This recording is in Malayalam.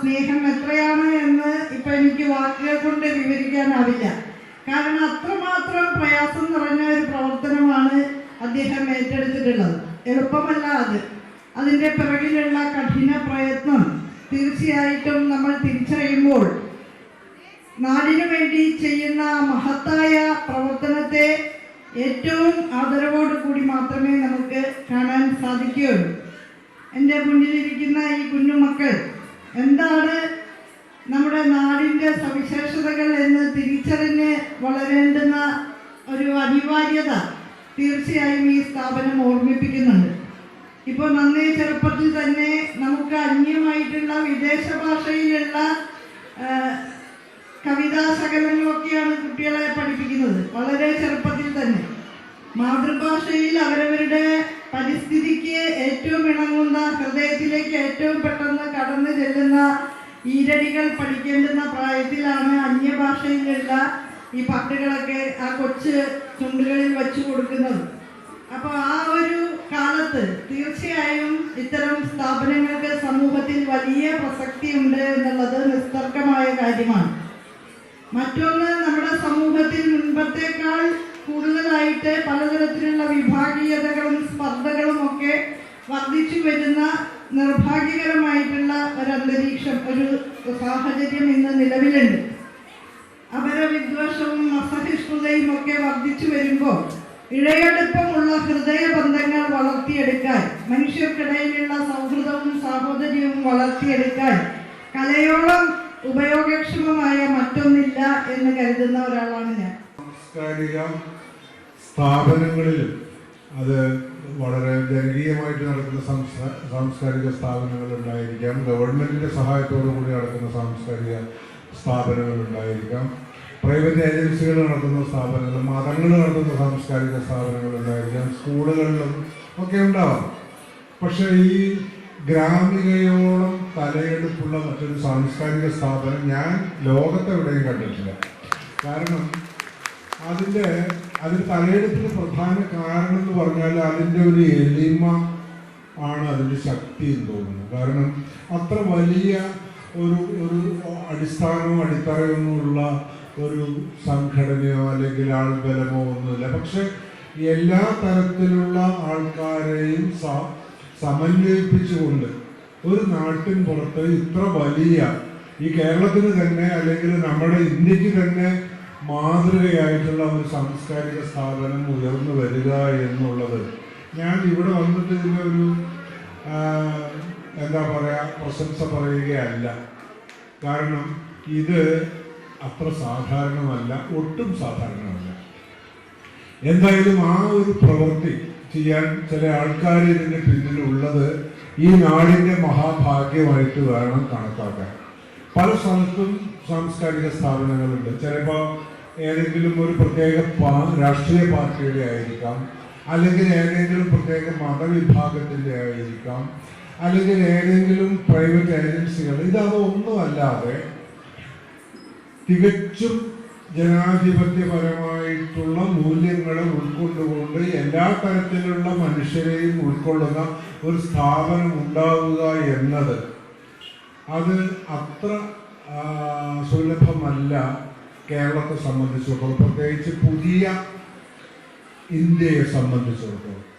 സ്നേഹം എത്രയാണ് എന്ന് ഇപ്പൊ എനിക്ക് വാക്കുകൾ കൊണ്ട് വിവരിക്കാനാവില്ല. കാരണം അത്രമാത്രം പ്രയാസം നിറഞ്ഞ ഒരു പ്രവർത്തനമാണ് അദ്ദേഹം ഏറ്റെടുത്തിട്ടുള്ളത്. എളുപ്പമല്ല അത്. അതിന്റെ പിറകിലുള്ള കഠിന പ്രയത്നം തീർച്ചയായിട്ടും നമ്മൾ തിരിച്ചറിയുമ്പോൾ നാടിനു വേണ്ടി ചെയ്യുന്ന മഹത്തായ പ്രവർത്തനത്തെ ഏറ്റവും ആദരവോടു കൂടി മാത്രമേ നമുക്ക് കാണാൻ സാധിക്കുകയുള്ളൂ. എന്റെ മുന്നിലിരിക്കുന്ന ഈ കുഞ്ഞുമക്കൾ എന്താണ് നമ്മുടെ നാടിന്റെ സവിശേഷതകൾ എന്ന് തിരിച്ചറിഞ്ഞ് വളരേണ്ടുന്ന ഒരു അനിവാര്യത തീർച്ചയായും ഈ സ്ഥാപനം ഓർമ്മിപ്പിക്കുന്നുണ്ട്. ഇപ്പോൾ നന്നേ ചെറുപ്പത്തിൽ തന്നെ നമുക്ക് അന്യമായിട്ടുള്ള വിദേശ ഭാഷയിലുള്ള കവിതാ ശകലങ്ങളൊക്കെയാണ് കുട്ടികളെ പഠിപ്പിക്കുന്നത്. വളരെ ചെറുപ്പത്തിൽ തന്നെ. മാതൃഭാഷയിൽ അവരവരുടെ പരിസ്ഥിതിക്ക് ഏറ്റവും ഇണങ്ങുന്ന ഹൃദയത്തിലേക്ക് ഏറ്റവും പെട്ടെന്ന് കടന്നു ചെല്ലുന്ന ഈരടികൾ പഠിക്കേണ്ടുന്ന പ്രായത്തിലാണ് അന്യഭാഷയിലുള്ള ഈ പട്ടുകളൊക്കെ ആ കൊച്ച് ചുണ്ടുകളിൽ വച്ചു കൊടുക്കുന്നത്. അപ്പോൾ ആ ഒരു കാലത്ത് തീർച്ചയായും ഇത്തരം സ്ഥാപനങ്ങൾക്ക് സമൂഹത്തിൽ വലിയ പ്രസക്തിയുണ്ട് എന്നുള്ളത് നിസ്തർക്കമായ കാര്യമാണ്. മറ്റൊന്ന് നമ്മുടെ സമൂഹത്തിൽ മുൻപത്തേക്കാൾ കൂടുതലായിട്ട് പലതരത്തിലുള്ള വിഭാഗീയതകളും സ്പർദ്ധകളും ഒക്കെ വർദ്ധിച്ചു വരുന്ന നിർഭാഗ്യകരമായിട്ടുള്ള ഒരു അന്തരീക്ഷം ഒരു സാഹചര്യം ഇന്ന് നിലവിലുണ്ട്. അപരവിദ്വേഷവും അസഹിഷ്ണുതയും ഒക്കെ വർദ്ധിച്ചു വരുമ്പോൾ ഇഴയടുപ്പമുള്ള ഹൃദയബന്ധങ്ങൾ വളർത്തിയെടുക്കാൻ മനുഷ്യർക്കിടയിലുള്ള സൗഹൃദവും സാഹോദര്യവും വളർത്തിയെടുക്കാൻ കലയോളം ഉപയോഗക്ഷമമായ മറ്റൊന്നില്ല എന്ന് കരുതുന്ന ഒരാളാണ് ഞാൻ. സാംസ്കാരിക സ്ഥാപനങ്ങളിലും അത് വളരെ ജനകീയമായിട്ട് നടക്കുന്ന സാംസ്കാരിക സ്ഥാപനങ്ങൾ ഉണ്ടായിരിക്കാം ഗവൺമെന്റിന്റെ സഹായത്തോടു കൂടി നടക്കുന്ന സാംസ്കാരിക സ്ഥാപനങ്ങൾ ഉണ്ടായിരിക്കാം പ്രൈവറ്റ് ഏജൻസികൾ നടത്തുന്ന സ്ഥാപനങ്ങൾ മതങ്ങൾ നടത്തുന്ന സാംസ്കാരിക സ്ഥാപനങ്ങൾ ഉണ്ടായിരിക്കാം സ്കൂളുകളിലും ഒക്കെ ഉണ്ടാവാം. പക്ഷേ ഈ ഗ്രാമികയോളം തലയെടുപ്പുള്ള മറ്റൊരു സാംസ്കാരിക സ്ഥാപനം ഞാൻ ലോകത്തെവിടെയും കണ്ടിട്ടില്ല. കാരണം അതിന്റെ അതിന് തലയെടുപ്പിന് പ്രധാന കാരണം എന്ന് പറഞ്ഞാൽ അതിന്റെ ഒരു എളിമ ആണ് അതിന്റെ ശക്തി എന്ന് തോന്നുന്നു കാരണം അത്ര വലിയ ഒരു ഒരു അടിസ്ഥാനവും അടിത്തറയൊന്നുമുള്ള ഒരു സംഘടനയോ അല്ലെങ്കിൽ ആൾബലമോ ഒന്നുമില്ല. പക്ഷെ എല്ലാ തരത്തിലുള്ള ആൾക്കാരെയും സ- സമന്വയിപ്പിച്ചുകൊണ്ട് ഒരു നാട്ടിൻ പുറത്ത് ഇത്ര വലിയ ഈ കേരളത്തിന് തന്നെ അല്ലെങ്കിൽ നമ്മുടെ ഇന്ത്യയ്ക്ക് തന്നെ മാതൃകയായിട്ടുള്ള ഒരു സാംസ്കാരിക സ്ഥാപനം ഉയർന്നു വരിക എന്നുള്ളത്. ഞാൻ ഇവിടെ വന്നിട്ട് ഇതിന്റെ ഒരു എന്താ പറയുക പ്രശംസ പറയുകയല്ല. കാരണം ഇത് അത്ര സാധാരണമല്ല ഒട്ടും സാധാരണമല്ല. എന്തായാലും ആ ഒരു പ്രവൃത്തി ചെയ്യാൻ ചില ആൾക്കാർ ഇതിന്റെ പിന്നിലുള്ളത് ഈ നാടിന്റെ മഹാഭാഗ്യമായിട്ട് വേണം കണക്കാക്കാൻ. പല സ്ഥലത്തും സാംസ്കാരിക സ്ഥാപനങ്ങളുണ്ട്. ചിലപ്പോൾ ഏതെങ്കിലും ഒരു പ്രത്യേക രാഷ്ട്രീയ പാർട്ടിയുടെ ആയിരിക്കാം. അല്ലെങ്കിൽ ഏതെങ്കിലും പ്രത്യേക മതവിഭാഗത്തിന്റെ ആയിരിക്കാം. അല്ലെങ്കിൽ ഏതെങ്കിലും പ്രൈവറ്റ് ഏജൻസികൾ ഇതൊന്നും അല്ലാതെ തികച്ചും ജനാധിപത്യപരമായിട്ടുള്ള മൂല്യങ്ങളെ ഉൾക്കൊണ്ടുകൊണ്ട് എല്ലാ തരത്തിലുള്ള മനുഷ്യരെയും ഉൾക്കൊള്ളുന്ന ഒരു സ്ഥാപനം ഉണ്ടാവുക എന്നത് അത് അത്ര സുലഭമല്ല. കേരളത്തെ സംബന്ധിച്ചിടത്തോളം പ്രത്യേകിച്ച് പുതിയ ഇന്ത്യയെ സംബന്ധിച്ചിടത്തോളം.